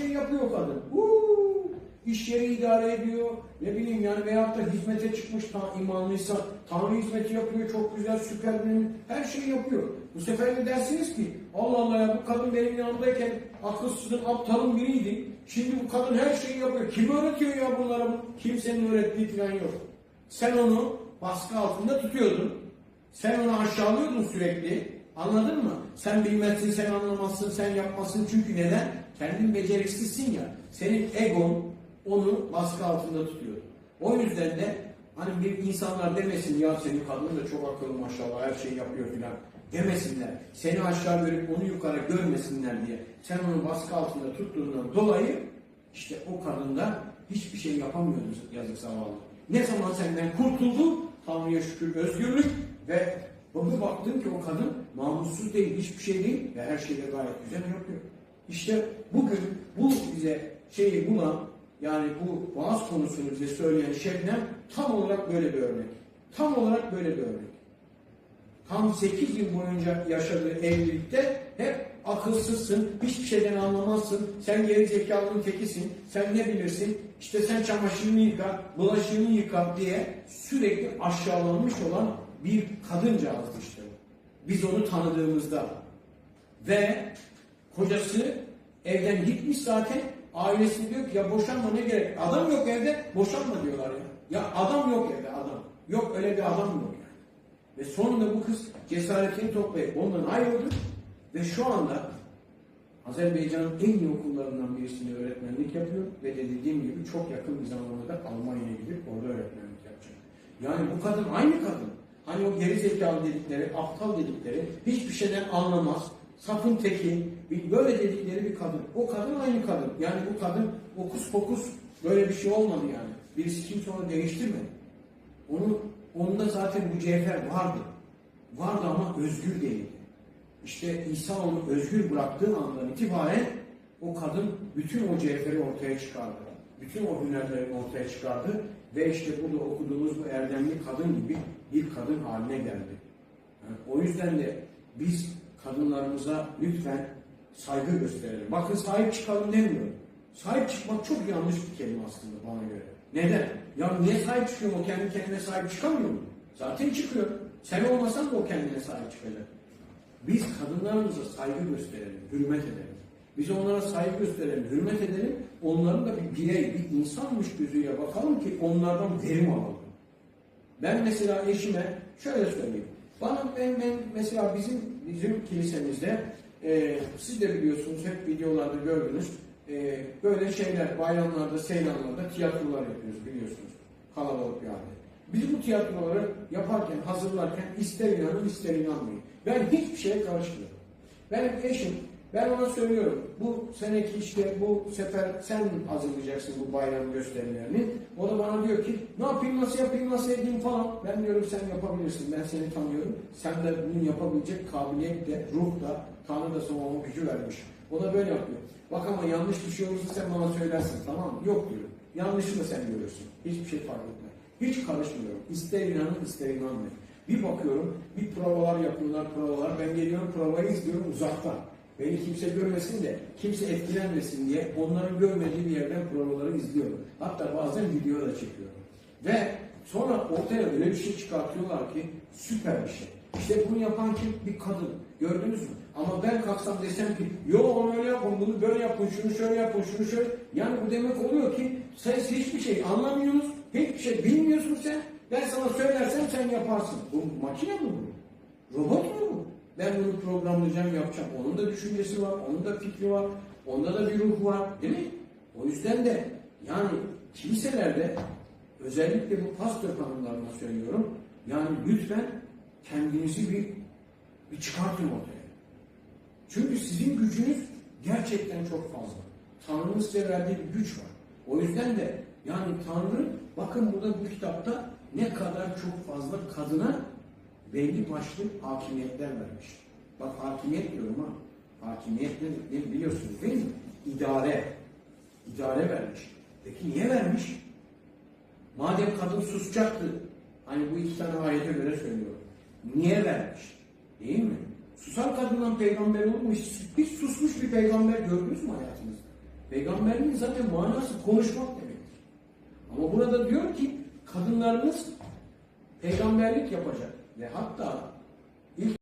şeyi yapıyor kadın. Uuu, iş yeri idare ediyor. Ne bileyim yani veyahut da hizmete çıkmış ta imanlıysa Tanrı hizmeti yapıyor. Çok güzel, süper bir her şeyi yapıyor. Bu sefer de dersiniz ki Allah Allah ya bu kadın benim yanımdayken akılsızın, aptalın biriydi. Şimdi bu kadın her şeyi yapıyor. Kim öğretiyor ya bunları? Kimsenin öğrettiği falan yok. Sen onu baskı altında tutuyordun. Sen onu aşağılıyordun sürekli. Anladın mı? Sen bilmezsin, sen anlamazsın, sen yapmazsın. Çünkü neden? Kendin beceriksizsin ya. Senin egon onu baskı altında tutuyor. O yüzden de hani bir insanlar demesin ya senin kadın da çok akıllı maşallah her şeyi yapıyor filan demesinler. Seni aşağı görüp onu yukarı görmesinler diye. Sen onu baskı altında tuttuğundan dolayı işte o kadında hiçbir şey yapamıyordu yazık zavallı. Ne zaman senden kurtuldu? Tanrı'ya şükür özgürlük ve bugün baktın ki o kadın namussuz değil, hiçbir şey değil ve her şeyi de gayet güzel yapıyor. İşte bugün bu bize şeyi bulan yani bu vaaz konusunu bize söyleyen Şebnem tam olarak böyle bir örnek. Tam olarak böyle bir örnek. Tam 8 yıl boyunca yaşadığı evlilikte hep akılsızsın, hiçbir şeyden anlamazsın, sen geri zekalının tekisin, sen ne bilirsin, işte sen çamaşırını yıka, bulaşığını yıka diye sürekli aşağılanmış olan bir kadıncağızdı işte. Biz onu tanıdığımızda. Ve kocası evden gitmiş zaten, ailesi diyor ki ya boşanma ne gerek? Adam yok evde, boşanma diyorlar ya. Ya adam yok evde, adam. Yok öyle bir adam yok yani. Ve sonunda bu kız cesaretini toplayıp ondan ayrıldı ve şu anda Azerbaycan'ın en iyi okullarından birisinde öğretmenlik yapıyor ve de dediğim gibi çok yakın bir zamanda da Almanya'ya gidip orada öğretmenlik yapacak. Yani bu kadın aynı kadın. Hani o geri zekalı dedikleri, aptal dedikleri, hiçbir şeyden anlamaz, safın teki, böyle dedikleri bir kadın. O kadın aynı kadın. Yani bu kadın okus pokus böyle bir şey olmadı yani. Birisi kimse onu değiştirmedi. Onu, onda zaten bu cevher vardı. Vardı ama özgür değildi. İşte İsa onu özgür bıraktığı andan itibaren o kadın bütün o cevheri ortaya çıkardı. Bütün o hünerleri ortaya çıkardı ve işte burada okuduğumuz bu erdemli kadın gibi bir kadın haline geldi. O yüzden de biz kadınlarımıza lütfen saygı gösterelim. Bakın sahip çıkalım demiyorum. Sahip çıkmak çok yanlış bir kelime aslında bana göre. Neden? Ya niye sahip çıkıyor? O kendi kendine sahip çıkamıyor mu? Zaten çıkıyor. Sen olmasan da o kendine sahip çıkacak. Biz kadınlarımıza saygı gösterelim, hürmet edelim. Biz onlara saygı gösterelim, hürmet edelim. Onların da bir birey, bir insanmış gözüyle bakalım ki onlardan verim alalım. Ben mesela eşime şöyle söyleyeyim. Bana ben, ben mesela bizim bizim kilisemizde e, siz de biliyorsunuz hep videolarda gördünüz e, böyle şeyler bayramlarda, seyranlarda tiyatrolar yapıyoruz biliyorsunuz. Kalabalık halde. Biz bu tiyatroları yaparken, hazırlarken ister inanın ister inanmayın. Ben hiçbir şeye karışmıyorum. Benim eşim, ben ona söylüyorum. Bu seneki işte bu sefer sen hazırlayacaksın bu bayram gösterilerini. O da bana diyor ki ne yapayım, nasıl yapayım, nasıl edeyim falan. Ben diyorum sen yapabilirsin, ben seni tanıyorum. Sen de bunu yapabilecek kabiliyet de, ruh da, Tanrı da sana o gücü vermiş. O da böyle yapıyor. Bak ama yanlış bir şey olursa sen bana söylersin tamam mı? Yok diyor. Yanlışı da sen görürsün. Hiçbir şey fark etmez. Hiç karışmıyorum. İster inanın ister inanmayın. Bir bakıyorum, bir provalar yapıyorlar, provalar. Ben geliyorum provayı izliyorum uzaktan. Beni kimse görmesin de, kimse etkilenmesin diye onların görmediği bir yerden provaları izliyorum. Hatta bazen video da çekiyorum. Ve sonra ortaya öyle bir şey çıkartıyorlar ki süper bir şey. İşte bunu yapan kim? Bir kadın. Gördünüz mü? Ama ben kalksam desem ki yo onu öyle yapın, bunu böyle yapın, şunu şöyle yapın, şunu şöyle. Yani bu demek oluyor ki siz hiçbir şey anlamıyorsunuz, hiçbir şey bilmiyorsun sen. Ben sana söylersem sen yaparsın. Bu makine mi bu? Robot mu bu? Ben bunu programlayacağım, yapacağım. Onun da düşüncesi var, onun da fikri var, onda da bir ruh var. Değil mi? O yüzden de yani kiliselerde özellikle bu pastör hanımlarına söylüyorum. Yani lütfen kendinizi bir, bir çıkartın ortaya. Çünkü sizin gücünüz gerçekten çok fazla. Tanrı'nın size verdiği bir güç var. O yüzden de yani Tanrı bakın burada bu kitapta ne kadar çok fazla kadına belli başlı hakimiyetler vermiş. Bak hakimiyet diyorum ha. Hakimiyet ne, ne biliyorsunuz değil mi? İdare. İdare vermiş. Peki niye vermiş? Madem kadın susacaktı, hani bu iki tane ayete göre söylüyorum. Niye vermiş? Değil mi? Susan kadından peygamber? Hiç, hiç susmuş bir peygamber gördünüz mü hayatınızda? Peygamberliğin zaten manası konuşmak demektir. Ama burada diyor ki kadınlarınız peygamberlik yapacak ve hatta ilk